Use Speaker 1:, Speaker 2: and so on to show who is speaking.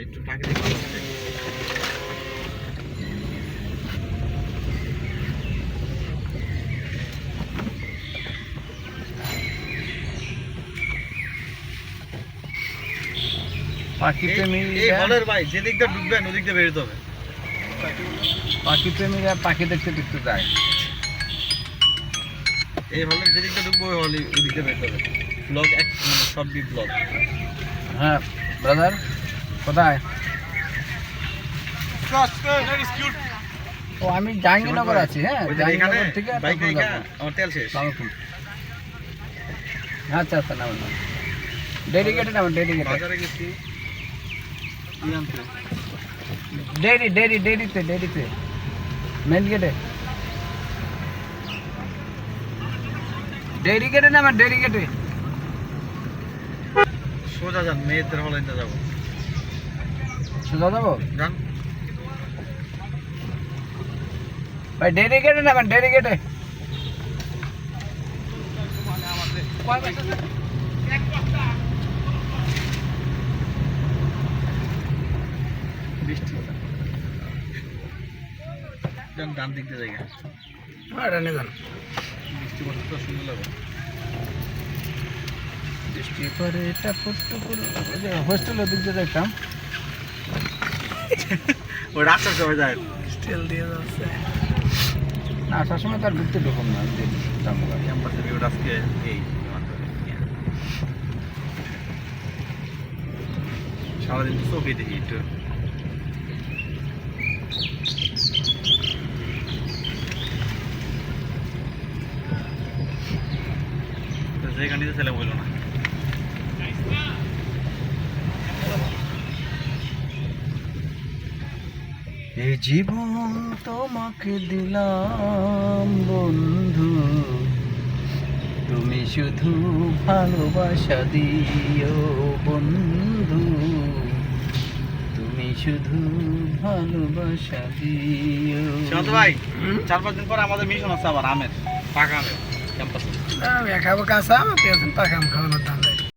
Speaker 1: একটু প্রাকৃতিক বাতাস এই- এই হলের ভাই যেদিক দিয়ে ঢুকবেন ওদিক দিয়ে বেরোতে হবে।
Speaker 2: পাখি প্রেমীরা পাখি দেখতে দেখতে যায়
Speaker 1: এই হলে যেদিক দিয়ে ঢুকবো ওই হলে ওদিক দিয়ে বেরোতে হবে। ব্লগ এক মানে সব বি ব্লগ
Speaker 2: হ্যাঁ ব্রাদার কোথায়? ও আমি জাহাঙ্গীরনগর আছি হ্যাঁ জাহাঙ্গীরনগর থেকে।
Speaker 1: আমার তেল শেষ।
Speaker 2: আচ্ছা আচ্ছা নাম ডেডিকেটেড আমার ডেডিকেটেড? ডেরি ডেরি ডেরিতে ডেরিতে মেন গেটে ডেডিকেটে না আমার ডেডিকেটে
Speaker 1: সোজা যান মেয়েদের হলে যাব।
Speaker 2: সোজা যাব ভাই ডেডিকেটে না আমার ডেডিকেটে
Speaker 1: ডান দিক দিয়ে জায়গা
Speaker 2: রানি যান।
Speaker 1: বৃষ্টি পড়তে তো সুন্দর লাগে।
Speaker 2: বৃষ্টি পরে এটা পড়তে পড়ে হোস্টেলের দিক দিয়ে দেখতাম
Speaker 1: ওই রাস্তার সময় যায়।
Speaker 2: হোস্টেল দিয়ে যাচ্ছে। না আসার সময় তার ঘুরতে ঢুকুম না
Speaker 1: ক্যাম্পাসের ভিউটা আজকে এই সারাদিন তো চোখে দেখি একটু। তো যেখানে ছেলে বলল না।
Speaker 2: এই জীবন তোমাকে দিলাম বন্ধু। তুমি শুধু ভালোবাসা দিও বন্ধু। তুমি শুধু ভালোবাসা দিও।
Speaker 1: সীমান্ত ভাই চার পাঁচ দিন পর আমাদের মিশন আছে আবার আমের পাকা আমের ক্যাম্পাসে।
Speaker 2: আমি খাব কাঁচা আমার পেয়েছেন পাকা আম খাওয়ানোর দাম।